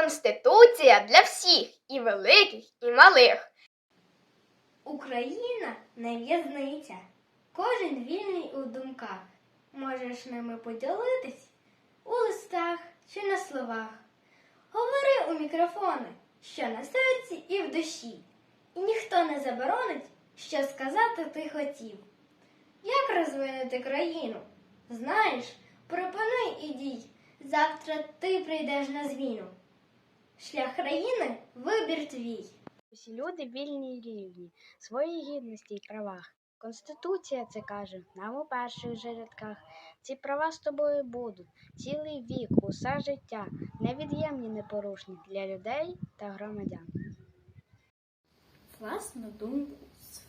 Конституція для всіх, і великих, і малих. Україна не в'язниця. Кожен вільний у думках. Можеш ними поділитись у листах чи на словах. Говори у мікрофони, що на серці і в душі. І ніхто не заборонить, що сказати ти хотів. Як розвинути країну? Знаєш, пропонуй і дій. Завтра ти прийдеш на зміну. Шлях країни вибір твій. Усі люди вільні й рівні, свої гідності й правах. Конституція це каже нам у перших же рядках. Ці права з тобою будуть цілий вік, усе життя, невід'ємні непорушні для людей та громадян. власну думку,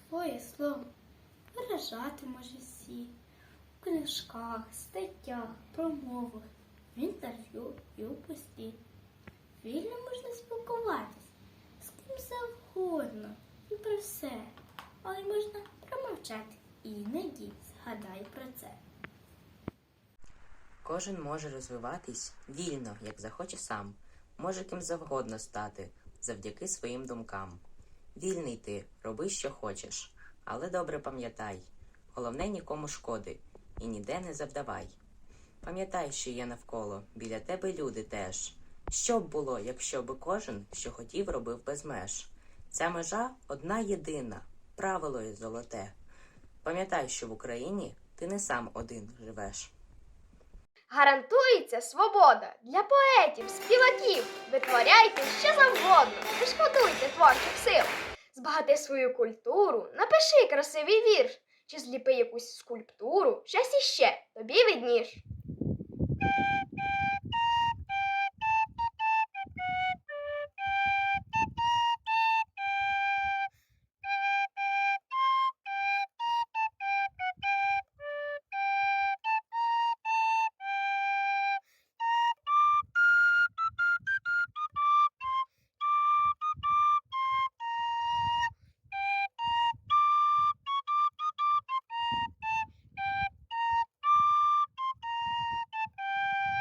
своє слово виражати може всі в книжках, статтях, промовах, в інтерв'ю і у пості. Вільно можна спілкуватись з ким завгодно і про все, але можна промовчати іноді згадай про це. Кожен може розвиватись вільно, як захоче сам, може ким завгодно стати завдяки своїм думкам. Вільний ти, роби, що хочеш, але добре пам'ятай, головне нікому шкоди і ніде не завдавай. Пам'ятай, що є навколо, біля тебе люди теж. Що б було, якщо би кожен, що хотів, робив без меж? Ця межа одна єдина, правило є золоте. Пам'ятай, що в Україні ти не сам один живеш. Гарантується свобода для поетів, співаків. Витворяйте що завгодно, не шкодуйте творчих сил. Збагати свою культуру, напиши красивий вірш, чи зліпи якусь скульптуру, щось іще тобі видніш.